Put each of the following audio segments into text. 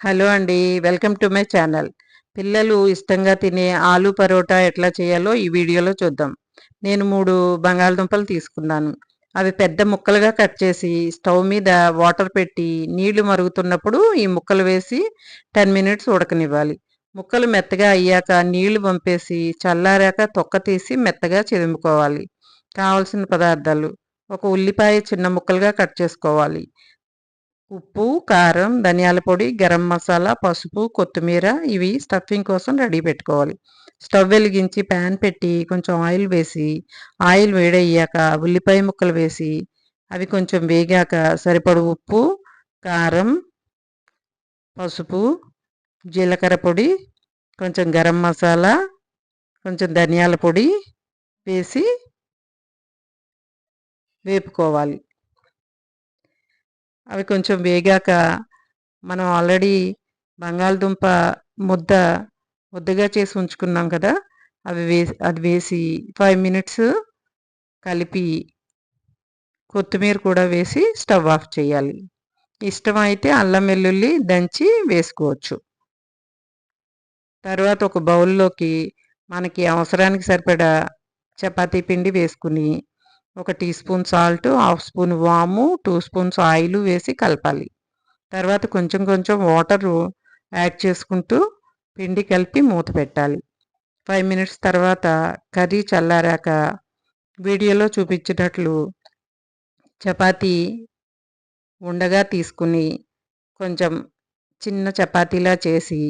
Hello అండి welcome to my channel. పిల్లలు ఇష్టంగా తినే ఆలు పరోటా ఎట్లా చేయాలో ఈ వీడియోలో చూద్దాం. నేను మూడు బంగాళదుంపలు తీసుకున్నాను. అవి పెద్ద ముక్కలుగా కట్ చేసి స్టవ్ మీద వాటర్ పెట్టి నీళ్ళు మరుగుతున్నప్పుడు ఈ ముక్కలు వేసి టెన్ మినిట్స్ ఉడకనివ్వాలి. ముక్కలు మెత్తగా అయ్యాక నీళ్ళు పంపేసి చల్లారాక తొక్క తీసి మెత్తగా చెదుముకోవాలి కావలసిన పదార్థాలు. ఒక ఉల్లిపాయ చిన్న ముక్కలుగా కట్ చేసుకోవాలి. ఉప్పు కారం ధనియాల పొడి గరం మసాలా పసుపు కొత్తిమీర ఇవి స్టఫింగ్ కోసం రెడీ పెట్టుకోవాలి. స్టవ్ వెలిగించి ప్యాన్ పెట్టి కొంచెం ఆయిల్ వేసి ఆయిల్ వేడయ్యాక ఉల్లిపాయ ముక్కలు వేసి అవి కొంచెం వేగాక సరిపడు ఉప్పు కారం పసుపు జీలకర్ర పొడి కొంచెం గరం మసాలా కొంచెం ధనియాల పొడి వేసి వేపుకోవాలి. అవి కొంచెం వేగాక మనం ఆల్రెడీ బంగాళదుంప ముద్ద ముద్దగా చేసి ఉంచుకున్నాం కదా అవి వేసి అది వేసి ఫైవ్ మినిట్స్ కలిపి కొత్తిమీర కూడా వేసి స్టవ్ ఆఫ్ చేయాలి. ఇష్టమైతే అల్లం వెల్లుల్లి దంచి వేసుకోవచ్చు. తర్వాత ఒక బౌల్లోకి మనకి అవసరానికి సరిపడా చపాతీ పిండి వేసుకుని ఒక teaspoon salt half spoon వాము టూ స్పూన్స్ ఆయిల్ వేసి కలపాలి. తర్వాత కొంచెం కొంచెం వాటర్ యాడ్ చేసుకుంటూ పిండి కలిపి మూత పెట్టాలి. ఫైవ్ మినిట్స్ తర్వాత కర్రీ చల్లారాక వీడియోలో చూపించినట్లు చపాతీ ఉండగా తీసుకుని కొంచెం చిన్న చపాతీలా చేసి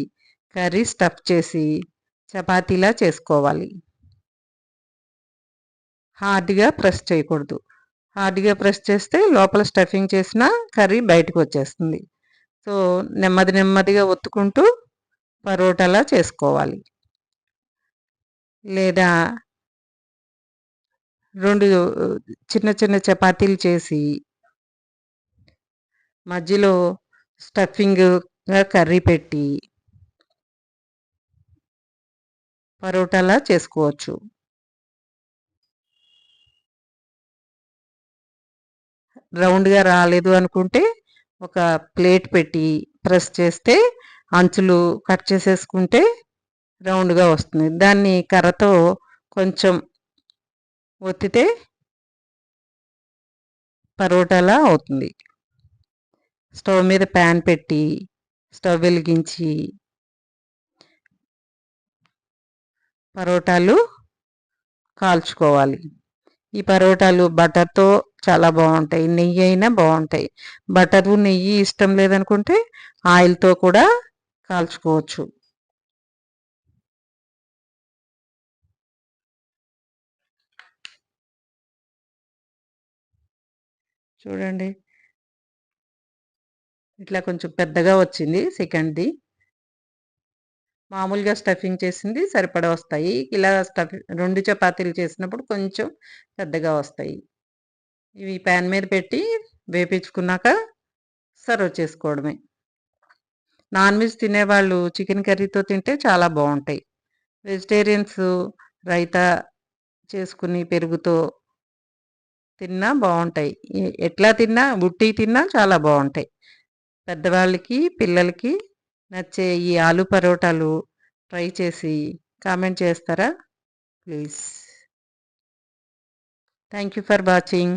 కర్రీ స్టఫ్ చేసి చపాతీలా చేసుకోవాలి. హార్డ్గా ప్రెస్ చేయకూడదు. హార్డ్గా ప్రెస్ చేస్తే లోపల స్టఫింగ్ చేసిన కర్రీ బయటకు వచ్చేస్తుంది. సో నెమ్మది నెమ్మదిగా ఒత్తుకుంటూ పరోటాలా చేసుకోవాలి. లేదా రెండు చిన్న చిన్న చపాతీలు చేసి మధ్యలో స్టఫింగ్గా కర్రీ పెట్టి పరోటాలా చేసుకోవచ్చు. రౌండ్గా రాలేదు అనుకుంటే ఒక ప్లేట్ పెట్టి ప్రెస్ చేస్తే అంచులు కట్ చేసేసుకుంటే రౌండ్గా వస్తుంది. దాన్ని కర్రతో కొంచెం ఒత్తితే పరోటాలా అవుతుంది. స్టవ్ మీద ప్యాన్ పెట్టి స్టవ్ వెలిగించి పరోటాలు కాల్చుకోవాలి. ఈ పరోటాలు బటర్తో చాలా బాగుంటాయి. నెయ్యి అయినా బాగుంటాయి. బటరు నెయ్యి ఇష్టం లేదనుకుంటే ఆయిల్తో కూడా కాల్చుకోవచ్చు. చూడండి. ఇట్లా కొంచెం పెద్దగా వచ్చింది సెకండ్ది. మామూలుగా స్టఫింగ్ చేసింది సరిపడా వస్తాయి. ఇలా స్టఫింగ్ రెండు చపాతీలు చేసినప్పుడు కొంచెం పెద్దగా వస్తాయి. ఇవి ప్యాన్ మీద పెట్టి వేపించుకున్నాక సర్వ్ చేసుకోవడమే. నాన్ వెజ్ తినేవాళ్ళు చికెన్ కర్రీతో తింటే చాలా బాగుంటాయి. వెజిటేరియన్స్ రైతా చేసుకుని పెరుగుతో తిన్నా బాగుంటాయి. ఎట్లా తిన్నా ఉట్టి తిన్నా చాలా బాగుంటాయి. పెద్దవాళ్ళకి పిల్లలకి నచ్చే ఈ ఆలు పరోటాలు ట్రై చేసి కామెంట్ చేస్తారా? Please. Thank you for watching